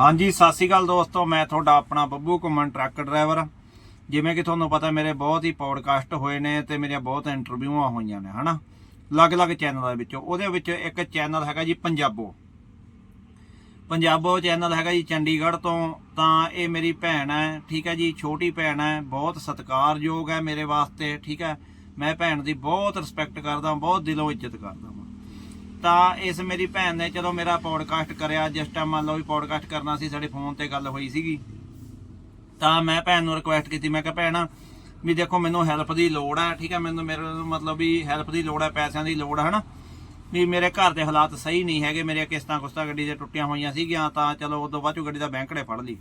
ਹਾਂਜੀ, ਸਤਿ ਸ਼੍ਰੀ ਅਕਾਲ ਦੋਸਤੋ, ਮੈਂ ਤੁਹਾਡਾ ਆਪਣਾ ਬੱਬੂ ਘੁੰਮਣ ਟਰੱਕ ਡਰਾਈਵਰ। ਜਿਵੇਂ ਕਿ ਤੁਹਾਨੂੰ ਪਤਾ, ਮੇਰੇ ਬਹੁਤ ਹੀ ਪੌਡਕਾਸਟ ਹੋਏ ਨੇ ਤੇ ਮੇਰੀਆਂ ਬਹੁਤ ਇੰਟਰਵਿਊਆਂ ਹੋਈਆਂ ਨੇ, ਹਨਾ? ਅਲੱਗ-ਅਲੱਗ ਚੈਨਲਾਂ ਦੇ ਵਿੱਚੋਂ। ਉਹਦੇ ਵਿੱਚ ਇੱਕ ਚੈਨਲ ਹੈਗਾ ਜੀ ਪੰਜਾਬੋ। ਪੰਜਾਬੋ ਚੈਨਲ ਹੈਗਾ ਜੀ ਚੰਡੀਗੜ੍ਹ ਤੋਂ। ਤਾਂ ਇਹ ਮੇਰੀ ਭੈਣ ਹੈ, ਠੀਕ ਹੈ ਜੀ, ਛੋਟੀ ਭੈਣ ਹੈ, ਬਹੁਤ ਸਤਿਕਾਰਯੋਗ ਹੈ ਮੇਰੇ ਵਾਸਤੇ, ਠੀਕ ਹੈ? ਮੈਂ ਭੈਣ ਦੀ ਬਹੁਤ ਰਿਸਪੈਕਟ ਕਰਦਾ, ਬਹੁਤ ਦਿਲੋਂ ਇੱਜ਼ਤ ਕਰਦਾ ਹਾਂ ਤਾਂ ਇਸ ਮੇਰੀ ਭੈਣ ਨੇ ਜਦੋਂ ਮੇਰਾ ਪੌਡਕਾਸਟ ਕਰਿਆ, ਜਿਸ ਟਾਈਮ ਮੰਨ ਲਓ ਵੀ ਪੌਡਕਾਸਟ ਕਰਨਾ ਸੀ, ਸਾਡੇ ਫੋਨ ਤੇ ਗੱਲ ਹੋਈ ਸੀਗੀ, ਤਾਂ ਮੈਂ ਭੈਣ ਨੂੰ ਰਿਕੁਐਸਟ ਕੀਤੀ, ਮੈਂ ਕਿਹਾ ਭੈਣ, ਵੀ ਦੇਖੋ ਮੈਨੂੰ ਹੈਲਪ ਦੀ ਲੋੜ ਹੈ, ਠੀਕ ਹੈ, ਮੈਨੂੰ ਮੇਰੇ ਮਤਲਬ ਵੀ ਹੈਲਪ ਦੀ ਲੋੜ ਹੈ, ਪੈਸਿਆਂ ਦੀ ਲੋੜ ਹੈ, ਹਨਾ? ਵੀ ਮੇਰੇ ਘਰ ਦੇ ਹਾਲਾਤ ਸਹੀ ਨਹੀਂ ਹੈਗੇ ਮੇਰੇ ਕਿਸ਼ਤਾਂ ਕੁਸ਼ਤਾਂ ਗੱਡੀ ਦੇ ਟੁੱਟੀਆਂ ਹੋਈਆਂ ਸੀਗੀਆਂ, ਤਾਂ ਚਲੋ ਉਦੋਂ ਬਾਅਦ ਚੋਂ ਗੱਡੀ ਦਾ ਬੈਂਕੜੇ ਫੜ ਲਈ।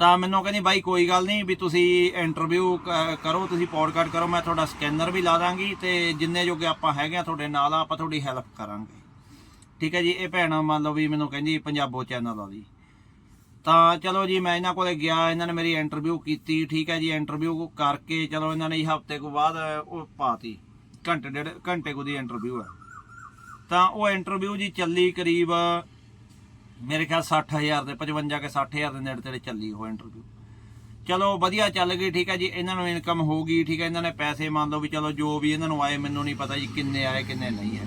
ਤਾਂ ਮੈਨੂੰ ਕਹਿੰਦੀ, ਬਾਈ, ਕੋਈ ਗੱਲ ਨਹੀਂ, ਵੀ ਤੁਸੀਂ ਇੰਟਰਵਿਊ ਕਰੋ, ਤੁਸੀਂ ਪੌਡਕਾਸਟ ਕਰੋ, ਮੈਂ ਤੁਹਾਡਾ ਸਕੈਨਰ ਵੀ ਲਾ ਦਾਂਗੀ ਤੇ ਜਿੰਨੇ ਜੋਗੇ ਆਪਾਂ ਹੈਗੇ ਆ ਤੁਹਾਡੇ ਨਾਲ, ਆਪਾਂ ਤੁਹਾਡੀ ਹੈਲਪ ਕਰਾਂਗੇ। ਠੀਕ ਹੈ ਜੀ, ਇਹ ਭੈਣ ਮੰਨ ਲਓ ਵੀ ਮੈਨੂੰ ਕਹਿੰਦੀ, ਪੰਜਾਬੋ ਚੈਨਲ ਵਾਲੀ। ਤਾਂ ਚਲੋ ਜੀ, ਮੈਂ ਇਹਨਾਂ ਕੋਲੇ ਗਿਆ, ਇਹਨਾਂ ਨੇ ਮੇਰੀ ਇੰਟਰਵਿਊ ਕੀਤੀ, ਠੀਕ ਹੈ ਜੀ ਇੰਟਰਵਿਊ ਕਰਕੇ ਚਲੋ ਇਹਨਾਂ ਨੇ ਹਫ਼ਤੇ ਕੋ ਬਾਅਦ ਉਹ ਪਾਤੀ। ਘੰਟੇ ਡੇਢ, ਘੰਟੇ ਕੋ ਦੀ ਇੰਟਰਵਿਊ ਹੈ। ਤਾਂ ਉਹ ਇੰਟਰਵਿਊ ਜੀ ਚੱਲੀ ਕਰੀਬ ਮੇਰੇ ਖਿਆਲ 60000 ਦੇ 55 ਕੇ 60000 ਦੇ ਨੇੜੇ ਤੇੜੇ ਚੱਲੀ ਉਹ ਇੰਟਰਵਿਊ ਚਲੋ ਵਧੀਆ ਚੱਲ ਗਈ, ਠੀਕ ਹੈ ਜੀ। ਇਹਨਾਂ ਨੂੰ ਇਨਕਮ ਹੋ ਗਈ, ਠੀਕ ਹੈ। ਇਹਨਾਂ ਨੇ ਪੈਸੇ ਮੰਨ ਲਓ ਵੀ ਚਲੋ ਜੋ ਵੀ ਇਹਨਾਂ ਨੂੰ ਆਏ, ਮੈਨੂੰ ਨਹੀਂ ਪਤਾ ਜੀ ਕਿੰਨੇ ਆਏ, ਕਿੰਨੇ ਨਹੀਂ ਆਏ।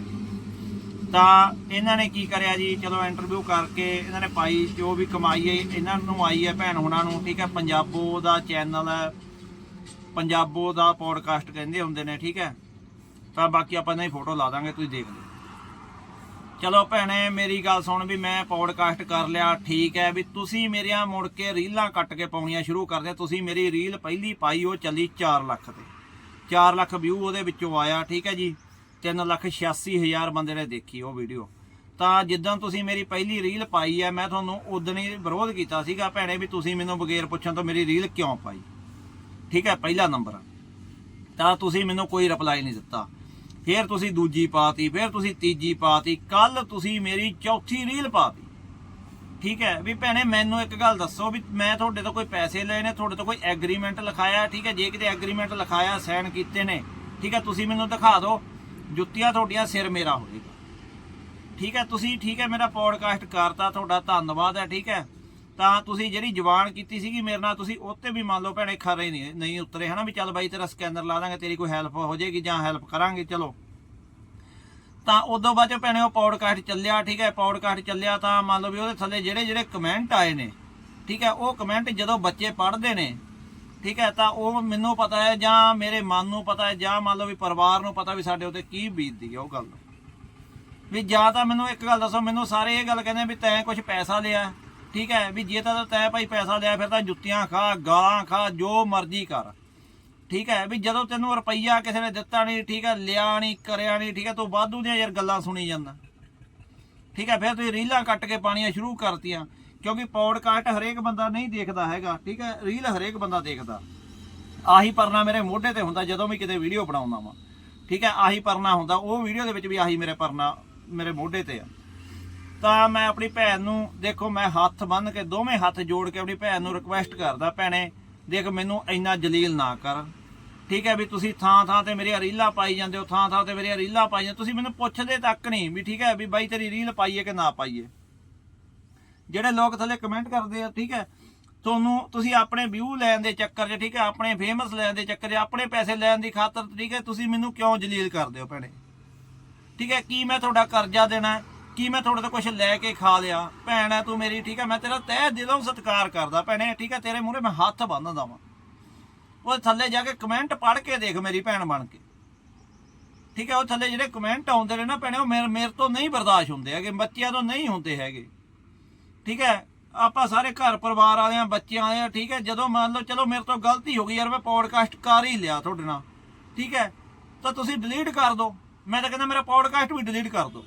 ਤਾਂ ਇਹਨਾਂ ਨੇ ਕੀ ਕਰਿਆ ਜੀ? ਚਲੋ ਇੰਟਰਵਿਊ ਕਰਕੇ ਇਹਨਾਂ ਨੇ ਪਾਈ, ਜੋ ਵੀ ਕਮਾਈ ਹੈ, ਇਹਨਾਂ ਨੂੰ ਆਈ ਹੈ ਭੈਣ ਹੁਣਾਂ ਨੂੰ, ਠੀਕ ਹੈ। ਪੰਜਾਬੋ ਦਾ ਚੈਨਲ ਹੈ। ਪੰਜਾਬੋ ਦਾ ਪੋਡਕਾਸਟ ਕਹਿੰਦੇ ਹੁੰਦੇ ਨੇ, ਠੀਕ ਹੈ। ਤਾਂ ਬਾਕੀ ਆਪਾਂ ਇਹਨਾਂ ਦੀ ਫੋਟੋ ਲਾ ਦਾਂਗੇ, ਤੁਸੀਂ ਦੇਖ ਲਓ। ਚਲੋ ਭੈਣੇ, ਮੇਰੀ ਗੱਲ ਸੁਣ ਵੀ ਮੈਂ ਪੌਡਕਾਸਟ ਕਰ ਲਿਆ, ਠੀਕ ਹੈ ਵੀ ਤੁਸੀਂ ਮੇਰੀਆਂ ਮੁੜ ਕੇ ਰੀਲਾਂ ਕੱਟ ਕੇ ਪਾਉਣੀਆਂ ਸ਼ੁਰੂ ਕਰ ਦਿਆ ਤੁਸੀਂ ਮੇਰੀ ਰੀਲ ਪਹਿਲੀ ਪਾਈ, ਉਹ ਚੱਲੀ 4 ਲੱਖ ਤੇ। 4 ਲੱਖ ਵਿਊ ਉਹਦੇ ਵਿੱਚੋਂ ਆਇਆ, ਠੀਕ ਹੈ ਜੀ। 3 ਲੱਖ 86 ਹਜ਼ਾਰ ਬੰਦੇ ਨੇ ਦੇਖੀ ਉਹ ਵੀਡੀਓ ਤਾਂ ਜਿੱਦਾਂ ਤੁਸੀਂ ਮੇਰੀ ਪਹਿਲੀ ਰੀਲ ਪਾਈ ਹੈ, ਮੈਂ ਤੁਹਾਨੂੰ ਉਦੋਂ ਹੀ ਵਿਰੋਧ ਕੀਤਾ ਸੀਗਾ ਭੈਣੇ ਵੀ ਤੁਸੀਂ ਮੈਨੂੰ ਬਗੈਰ ਪੁੱਛਣ ਤੋਂ ਮੇਰੀ ਰੀਲ ਕਿਉਂ ਪਾਈ? ਠੀਕ ਹੈ, ਪਹਿਲਾ ਨੰਬਰ ਤਾਂ ਤੁਸੀਂ ਮੈਨੂੰ ਕੋਈ ਰਿਪਲਾਈ ਨਹੀਂ ਦਿੱਤਾ। ਫਿਰ ਤੁਸੀਂ ਦੂਜੀ ਪਾਤੀ, ਫਿਰ ਤੁਸੀਂ ਤੀਜੀ ਪਾਤੀ ਕੱਲ ਤੁਸੀਂ ਮੇਰੀ ਚੌਥੀ ਰੀਲ ਪਾਤੀ। ਠੀਕ ਹੈ, ਵੀ ਭੈਣੇ ਮੈਨੂੰ ਇੱਕ ਗੱਲ ਦੱਸੋ ਵੀ ਮੈਂ ਤੁਹਾਡੇ ਤੋਂ ਕੋਈ ਪੈਸੇ ਲਏ ਨੇ, ਤੁਹਾਡੇ ਤੋਂ ਕੋਈ ਐਗਰੀਮੈਂਟ ਲਿਖਾਇਆ, ਠੀਕ ਹੈ, ਜੇ ਕਿਤੇ ਐਗਰੀਮੈਂਟ ਲਿਖਾਇਆ ਸਾਈਨ ਕੀਤੇ ਨੇ, ਠੀਕ ਹੈ, ਤੁਸੀਂ ਮੈਨੂੰ ਦਿਖਾ ਦਿਓ, ਜੁੱਤੀਆਂ ਤੁਹਾਡੀਆਂ ਸਿਰ ਮੇਰਾ ਹੋਵੇਗਾ ਠੀਕ ਹੈ, ਤੁਸੀਂ, ਠੀਕ ਹੈ, ਮੇਰਾ ਪੋਡਕਾਸਟ ਕਰਤਾ, ਤੁਹਾਡਾ ਧੰਨਵਾਦ ਹੈ, ਠੀਕ ਹੈ। ਤਾਂ ਤੁਸੀਂ ਜਿਹੜੀ ਜ਼ੁਬਾਨ ਕੀਤੀ ਸੀਗੀ ਮੇਰੇ ਨਾਲ, ਤੁਸੀਂ ਉੱਤੇ ਵੀ ਮੰਨ ਲਓ ਭੈਣੇ ਖਰੇ ਨਹੀਂ ਨਹੀਂ ਉਤਰੇ, ਹਨਾ, ਵੀ ਚੱਲ ਬਾਈ ਤੇਰਾ ਸਕੈਨਰ ਲਾ ਦਾਂਗੇ, ਤੇਰੀ ਕੋਈ ਹੈਲਪ ਹੋ ਜਾਏਗੀ ਜਾਂ ਹੈਲਪ ਕਰਾਂਗੇ, ਚਲੋ। ਤਾਂ ਉਦੋਂ ਬਾਅਦ ਚੋਂ ਭੈਣੇ ਉਹ ਪੌਡਕਾਸਟ ਚੱਲਿਆ, ਠੀਕ ਹੈ ਪੌਡਕਾਸਟ ਚੱਲਿਆ ਤਾਂ ਮੰਨ ਲਓ ਵੀ ਉਹਦੇ ਥੱਲੇ ਜਿਹੜੇ ਜਿਹੜੇ ਕਮੈਂਟ ਆਏ ਨੇ, ਠੀਕ ਹੈ, ਉਹ ਕਮੈਂਟ ਜਦੋਂ ਬੱਚੇ ਪੜ੍ਹਦੇ ਨੇ, ਠੀਕ ਹੈ, ਤਾਂ ਉਹ ਮੈਨੂੰ ਪਤਾ ਹੈ ਜਾਂ ਮੇਰੇ ਮਨ ਨੂੰ ਪਤਾ ਹੈ ਜਾਂ ਮੰਨ ਲਓ ਵੀ ਪਰਿਵਾਰ ਨੂੰ ਪਤਾ ਵੀ ਸਾਡੇ ਉੱਤੇ ਕੀ ਬੀਤਦੀ ਹੈ ਉਹ ਗੱਲ। ਵੀ ਜਾਂ ਤਾਂ ਮੈਨੂੰ ਇੱਕ ਗੱਲ ਦੱਸੋ, ਮੈਨੂੰ ਸਾਰੇ ਇਹ ਗੱਲ ਕਹਿੰਦੇ ਵੀ ਤੈਂ ਕੁਝ ਪੈਸਾ ਲਿਆ। ਠੀਕ ਹੈ, ਵੀ ਜੇ ਤਾਂ ਤੈਂ ਭਾਈ ਪੈਸਾ ਲਿਆ, ਫਿਰ ਤਾਂ ਜੁੱਤੀਆਂ ਖਾ, ਗਾਲਾਂ ਖਾ, ਜੋ ਮਰਜ਼ੀ ਕਰ। ਠੀਕ ਹੈ, ਵੀ ਜਦੋਂ ਤੈਨੂੰ ਰੁਪਈਆ ਕਿਸੇ ਨੇ ਦਿੱਤਾ ਨਹੀਂ, ਠੀਕ ਹੈ, ਲਿਆ ਨਹੀਂ, ਕਰਿਆ ਨਹੀਂ, ਠੀਕ ਹੈ, ਤੂੰ ਵਾਧੂ ਦੀਆਂ ਯਾਰ ਗੱਲਾਂ ਸੁਣੀ ਜਾਂਦਾ। ਠੀਕ ਹੈ, ਫਿਰ ਤੁਸੀਂ ਰੀਲਾਂ ਕੱਟ ਕੇ ਪਾਣੀਆਂ ਸ਼ੁਰੂ ਕਰਤੀਆਂ, ਕਿਉਂਕਿ ਪੌਡਕਾਸਟ ਹਰੇਕ ਬੰਦਾ ਨਹੀਂ ਦੇਖਦਾ ਹੈਗਾ, ਠੀਕ ਹੈ, ਰੀਲ ਹਰੇਕ ਬੰਦਾ ਦੇਖਦਾ। ਆਹੀ ਪਰਨਾ ਮੇਰੇ ਮੋਢੇ ਤੇ ਹੁੰਦਾ ਜਦੋਂ ਵੀ ਕਿਤੇ ਵੀਡੀਓ ਬਣਾਉਂਦਾ ਵਾਂ। ਠੀਕ ਹੈ, ਆਹੀ ਪਰਨਾ ਹੁੰਦਾ, ਉਹ ਵੀਡੀਓ ਦੇ ਵਿੱਚ ਵੀ ਆਹੀ ਮੇਰੇ ਪਰਨਾ, ਮੇਰੇ ਮੋਢੇ ਤੇ ਆ। ਤਾਂ ਮੈਂ ਆਪਣੀ ਭੈਣ ਨੂੰ, ਦੇਖੋ ਮੈਂ ਹੱਥ ਬੰਨ ਕੇ ਦੋਵੇਂ ਹੱਥ ਜੋੜ ਕੇ ਆਪਣੀ ਭੈਣ ਨੂੰ ਰਿਕੁਐਸਟ ਕਰਦਾ, ਭੈਣੇ, ਦੇਖ ਮੈਨੂੰ ਇੰਨਾ ਜਲੀਲ ਨਾ ਕਰ। ਠੀਕ ਹੈ ਵੀ ਤੁਸੀਂ ਥਾਂ ਥਾਂ ਤੇ ਮੇਰੀਆਂ ਰੀਲਾਂ ਪਾਈ ਜਾਂਦੇ ਹੋ, ਥਾਂ ਥਾਂ ਤੇ ਮੇਰੀਆਂ ਰੀਲਾਂ ਪਾਈ ਜਾਂਦੇ ਤੁਸੀਂ ਮੈਨੂੰ ਪੁੱਛਦੇ ਤੱਕ ਨਹੀਂ ਵੀ ਠੀਕ ਹੈ ਵੀ ਬਾਈ ਤੇਰੀ ਰੀਲ ਪਾਈਏ ਕਿ ਨਾ ਪਾਈਏ। ਜਿਹੜੇ ਲੋਕ ਥੱਲੇ ਕਮੈਂਟ ਕਰਦੇ ਆ, ਠੀਕ ਹੈ, ਤੁਹਾਨੂੰ ਤੁਸੀਂ ਆਪਣੇ ਵਿਊ ਲੈਣ ਦੇ ਚੱਕਰ 'ਚ, ਠੀਕ ਹੈ, ਆਪਣੇ ਫੇਮਸ ਲੈਣ ਦੇ ਚੱਕਰ 'ਚ, ਆਪਣੇ ਪੈਸੇ ਲੈਣ ਦੀ ਖਾਤਰ, ਠੀਕ ਹੈ, ਤੁਸੀਂ ਮੈਨੂੰ ਕਿਉਂ ਜਲੀਲ ਕਰਦੇ ਹੋ, ਭੈਣੇ? ਠੀਕ ਹੈ, ਕੀ ਮੈਂ ਤੁਹਾਡਾ ਕਰਜ਼ਾ ਦੇਣਾ ਕੀ ਮੈਂ ਤੁਹਾਡੇ ਤੋਂ ਕੁਝ ਲੈ ਕੇ ਖਾ ਲਿਆ? ਭੈਣ ਹੈ ਤੂੰ ਮੇਰੀ, ਠੀਕ ਹੈ ਮੈਂ ਤੇਰਾ ਤਹਿ ਦਿਲੋਂ ਸਤਿਕਾਰ ਕਰਦਾ ਭੈਣੇ ਠੀਕ ਹੈ ਤੇਰੇ ਮੂਹਰੇ ਮੈਂ ਹੱਥ ਬੰਨਦਾ ਵਾਂ। ਉਹ ਥੱਲੇ ਜਾ ਕੇ ਕਮੈਂਟ ਪੜ੍ਹ ਕੇ ਦੇਖ ਮੇਰੀ ਭੈਣ ਬਣ ਕੇ। ਠੀਕ ਹੈ ਉਹ ਥੱਲੇ ਜਿਹੜੇ ਕਮੈਂਟ ਆਉਂਦੇ ਨੇ ਨਾ ਭੈਣੇ, ਉਹ ਮੇਰੇ ਮੇਰੇ ਤੋਂ ਨਹੀਂ ਬਰਦਾਸ਼ਤ ਹੁੰਦੇ ਹੈਗੇ, ਬੱਚਿਆਂ ਤੋਂ ਨਹੀਂ ਹੁੰਦੇ ਹੈਗੇ। ਠੀਕ ਹੈ ਆਪਾਂ ਸਾਰੇ ਘਰ ਪਰਿਵਾਰ ਵਾਲੇ ਵਾਲਿਆਂ, ਬੱਚਿਆਂ ਵਾਲੇ ਆਏ ਠੀਕ ਹੈ ਜਦੋਂ ਮੰਨ ਲਓ, ਚਲੋ ਮੇਰੇ ਤੋਂ ਗਲਤੀ ਹੋ ਗਈ ਯਾਰ, ਮੈਂ ਪੌਡਕਾਸਟ ਕਰ ਹੀ ਲਿਆ ਤੁਹਾਡੇ ਨਾਲ। ਠੀਕ ਹੈ ਤਾਂ ਤੁਸੀਂ ਡਿਲੀਟ ਕਰ ਦਿਓ ਮੈਂ ਤਾਂ ਕਹਿੰਦਾ ਮੇਰਾ ਪੌਡਕਾਸਟ ਵੀ ਡਿਲੀਟ ਕਰ ਦਿਓ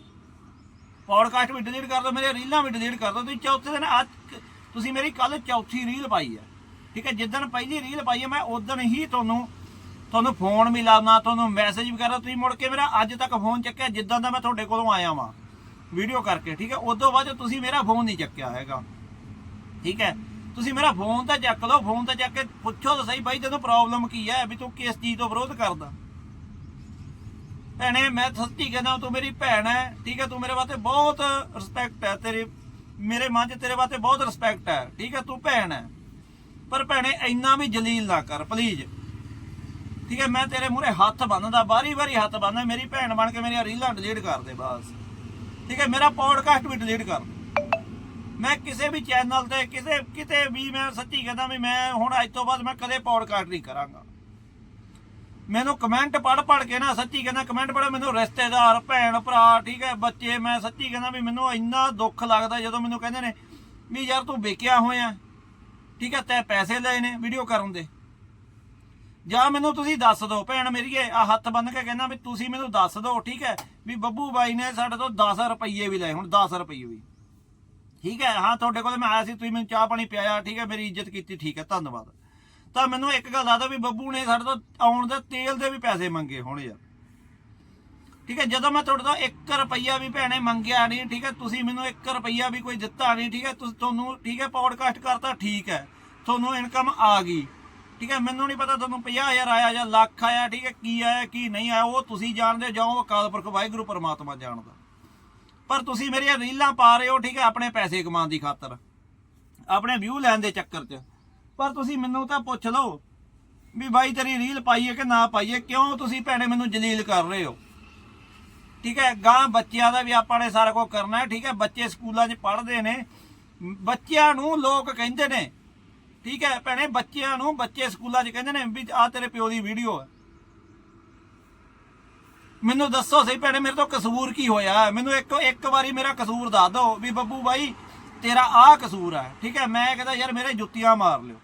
ਪੌਡਕਾਸਟ ਵੀ ਡਿਲੀਟ ਕਰ ਦਿਓ ਮੇਰੇ ਰੀਲਾਂ ਵੀ ਡਿਲੀਟ ਕਰ ਦਿਓ ਤੁਸੀਂ ਚੌਥੇ ਦਿਨ ਅੱਜ ਤੁਸੀਂ ਮੇਰੀ ਕੱਲ ਚੌਥੀ ਰੀਲ ਪਾਈ ਹੈ ਠੀਕ ਹੈ ਜਿੱਦਣ ਪਹਿਲੀ ਰੀਲ ਪਾਈ ਹੈ ਮੈਂ ਉਦੋਂ ਹੀ ਤੁਹਾਨੂੰ ਤੁਹਾਨੂੰ ਫੋਨ ਵੀ ਲਾਉਣਾ ਤੁਹਾਨੂੰ ਮੈਸੇਜ ਵਗੈਰਾ, ਤੁਸੀਂ ਮੁੜ ਕੇ ਮੇਰਾ ਅੱਜ ਤੱਕ ਫੋਨ ਚੱਕਿਆ, ਜਿੱਦਾਂ ਦਾ ਮੈਂ ਤੁਹਾਡੇ ਕੋਲੋਂ ਆਇਆ ਵਾਂ ਵੀਡੀਓ ਕਰਕੇ। ਠੀਕ ਹੈ, ਉਦੋਂ ਬਾਅਦ ਤੁਸੀਂ ਮੇਰਾ ਫੋਨ ਨਹੀਂ ਚੱਕਿਆ ਹੈਗਾ। ਠੀਕ ਹੈ, ਤੁਸੀਂ ਮੇਰਾ ਫੋਨ ਤਾਂ ਚੱਕ ਲਓ ਫੋਨ ਤਾਂ ਚੱਕ ਕੇ ਪੁੱਛੋ ਤਾਂ ਸਹੀ, ਬਾਈ ਤੈਨੂੰ ਪ੍ਰੋਬਲਮ ਕੀ ਹੈ, ਵੀ ਤੂੰ ਕਿਸ ਚੀਜ਼ ਤੋਂ ਵਿਰੋਧ ਕਰਦਾ? ਭੈਣੇ, ਮੈਂ ਸੱਚੀ ਕਹਿੰਦਾ ਤੂੰ ਮੇਰੀ ਭੈਣ ਹੈ ਠੀਕ ਹੈ ਤੂੰ ਮੇਰੇ ਵਾਸਤੇ ਬਹੁਤ ਰਿਸਪੈਕਟ ਹੈ ਤੇਰੇ, ਮੇਰੇ ਮਨ 'ਚ ਤੇਰੇ ਵਾਸਤੇ ਬਹੁਤ ਰਿਸਪੈਕਟ ਹੈ ਠੀਕ ਹੈ ਤੂੰ ਭੈਣ ਹੈ ਪਰ ਭੈਣੇ, ਇੰਨਾ ਵੀ ਜਲੀਲ ਨਾ ਕਰ ਪਲੀਜ਼ ਠੀਕ ਹੈ ਮੈਂ ਤੇਰੇ ਮੂਹਰੇ ਹੱਥ ਬੰਨਦਾ ਬਾਰੀ ਬਾਰੀ ਹੱਥ ਬੰਨਦਾ, ਮੇਰੀ ਭੈਣ ਬਣ ਕੇ ਮੇਰੀਆਂ ਰੀਲਾਂ ਡਿਲੀਟ ਕਰ ਦੇ, ਬਸ। ਠੀਕ ਹੈ ਮੇਰਾ ਪੋਡਕਾਸਟ ਵੀ ਡਿਲੀਟ ਕਰ। ਮੈਂ ਕਿਸੇ ਵੀ ਚੈਨਲ ਤੇ, ਕਿਸੇ, ਕਿਤੇ ਵੀ ਮੈਂ ਸੱਚੀ ਕਹਿੰਦਾ ਵੀ ਮੈਂ ਹੁਣ ਅੱਜ ਤੋਂ ਬਾਅਦ ਮੈਂ ਕਦੇ ਪੋਡਕਾਸਟ ਨਹੀਂ ਕਰਾਂਗਾ। ਮੈਨੂੰ ਕਮੈਂਟ ਪੜ ਪੜ ਕੇ ਨਾ ਸੱਚੀ ਕਹਿੰਦਾ ਕਮੈਂਟ ਪੜ੍ਹ, ਮੈਨੂੰ ਰਿਸ਼ਤੇਦਾਰ, ਭੈਣ, ਭਰਾ, ਠੀਕ ਹੈ, ਬੱਚੇ, ਮੈਂ ਸੱਚੀ ਕਹਿੰਦਾ ਵੀ ਮੈਨੂੰ ਇੰਨਾ ਦੁੱਖ ਲੱਗਦਾ ਜਦੋਂ ਮੈਨੂੰ ਕਹਿੰਦੇ ਨੇ ਵੀ ਯਾਰ ਤੂੰ ਵੇਖਿਆ ਹੋਇਆ ਠੀਕ ਹੈ, ਤੈ ਪੈਸੇ ਲਏ ਨੇ ਵੀਡੀਓ ਕਰਨ ਦੇ। ਜਾਂ ਮੈਨੂੰ ਤੁਸੀਂ ਦੱਸ ਦਿਓ, ਭੈਣ ਮੇਰੀਏ ਆ ਹੱਥ ਬੰਨ ਕੇ ਕਹਿੰਦਾ ਵੀ ਤੁਸੀਂ ਮੈਨੂੰ ਦੱਸ ਦਿਓ, ਠੀਕ ਹੈ, ਵੀ ਬੱਬੂ ਬਾਈ ਨੇ ਸਾਡੇ ਤੋਂ 10 ਰੁਪਏ ਵੀ ਲਏ, ਹੁਣ 10 ਰੁਪਏ ਵੀ। ਠੀਕ ਹੈ, ਹਾਂ, ਤੁਹਾਡੇ ਕੋਲ ਮੈਂ ਆਇਆ ਸੀ, ਤੁਸੀਂ ਮੈਨੂੰ ਚਾਹ ਪਾਣੀ ਪਿਆਇਆ, ਠੀਕ ਹੈ, ਮੇਰੀ ਇੱਜ਼ਤ ਕੀਤੀ, ਠੀਕ ਹੈ, ਧੰਨਵਾਦ। ਤਾਂ ਮੈਨੂੰ ਇੱਕ ਗੱਲ ਆਦਾ ਵੀ ਬੱਬੂ ਨੇ ਸਾਡੇ ਤੋਂ ਆਉਣ ਦੇ ਤੇਲ ਦੇ ਵੀ ਪੈਸੇ ਮੰਗੇ ਹੁਣ ਯਾਰ ਠੀਕ ਹੈ, ਜਦੋਂ ਮੈਂ ਤੁਹਾਡੇ ਤੋਂ 1 ਰੁਪਈਆ ਵੀ ਭੈਣੇ ਮੰਗਿਆ ਨਹੀਂ, ਠੀਕ ਹੈ, ਤੁਸੀਂ ਮੈਨੂੰ 1 ਰੁਪਈਆ ਵੀ ਕੋਈ ਦਿੱਤਾ ਨਹੀਂ, ਠੀਕ ਹੈ ਤੁਹਾਨੂੰ, ਠੀਕ ਹੈ ਪੌਡਕਾਸਟ ਕਰਤਾ, ਠੀਕ ਹੈ, ਤੁਹਾਨੂੰ ਇਨਕਮ ਆ ਗਈ। ਠੀਕ ਹੈ, ਮੈਨੂੰ ਨਹੀਂ ਪਤਾ ਤੁਹਾਨੂੰ 50000 ਆਇਆ ਜਾਂ ਲੱਖ ਆਇਆ, ਠੀਕ ਹੈ, ਕੀ ਆਇਆ, ਕੀ ਨਹੀਂ ਆਇਆ, ਉਹ ਤੁਸੀਂ ਜਾਣਦੇ ਜਾਓ ਅਕਾਲ ਪੁਰਖ ਵਾਹਿਗੁਰੂ ਪਰਮਾਤਮਾ ਜਾਣਦਾ। ਪਰ ਤੁਸੀਂ ਮੇਰੀਆਂ ਰੀਲਾਂ ਪਾ ਰਹੇ ਹੋ, ਠੀਕ ਹੈ, ਆਪਣੇ ਪੈਸੇ ਕਮਾਉਣ ਦੀ ਖਾਤਰ, ਆਪਣੇ ਵਿਊ ਲੈਣ ਦੇ ਚੱਕਰ 'ਚ। ਪਰ ਤੁਸੀਂ ਮੈਨੂੰ ਤਾਂ ਪੁੱਛ ਲਓ ਵੀ ਬਾਈ ਤੇਰੀ ਰੀਲ ਪਾਈਏ ਕਿ ਨਾ ਪਾਈਏ, ਕਿਉਂ ਤੁਸੀਂ ਭੈਣੇ ਮੈਨੂੰ ਜਲੀਲ ਕਰ ਰਹੇ ਹੋ? ਠੀਕ ਹੈ ਗਾਂ ਬੱਚਿਆਂ ਦਾ ਵੀ ਆਪਾਂ ਨੇ ਸਾਰਾ ਕੁਝ ਕਰਨਾ ਹੈ, ਠੀਕ ਹੈ, ਬੱਚੇ ਸਕੂਲਾਂ 'ਚ ਪੜ੍ਹਦੇ ਨੇ, ਬੱਚਿਆਂ ਨੂੰ ਲੋਕ ਕਹਿੰਦੇ ਨੇ, ਠੀਕ ਹੈ, ਭੈਣੇ ਬੱਚਿਆਂ ਨੂੰ ਬੱਚੇ ਸਕੂਲਾਂ 'ਚ ਕਹਿੰਦੇ ਨੇ ਵੀ ਆ ਤੇਰੇ ਪਿਓ ਦੀ ਵੀਡੀਓ ਹੈ। ਮੈਨੂੰ ਦੱਸੋ ਸਹੀ ਭੈਣੇ, ਮੇਰੇ ਤੋਂ ਕਸੂਰ ਕੀ ਹੋਇਆ? ਮੈਨੂੰ ਇੱਕ ਇੱਕ ਵਾਰੀ ਮੇਰਾ ਕਸੂਰ ਦੱਸ ਦਿਓ ਵੀ ਬੱਬੂ ਬਾਈ, ਤੇਰਾ ਆਹ ਕਸੂਰ ਹੈ, ਠੀਕ ਹੈ, ਮੈਂ ਕਹਿੰਦਾ ਯਾਰ ਮੇਰੇ ਜੁੱਤੀਆਂ ਮਾਰ ਲਿਓ।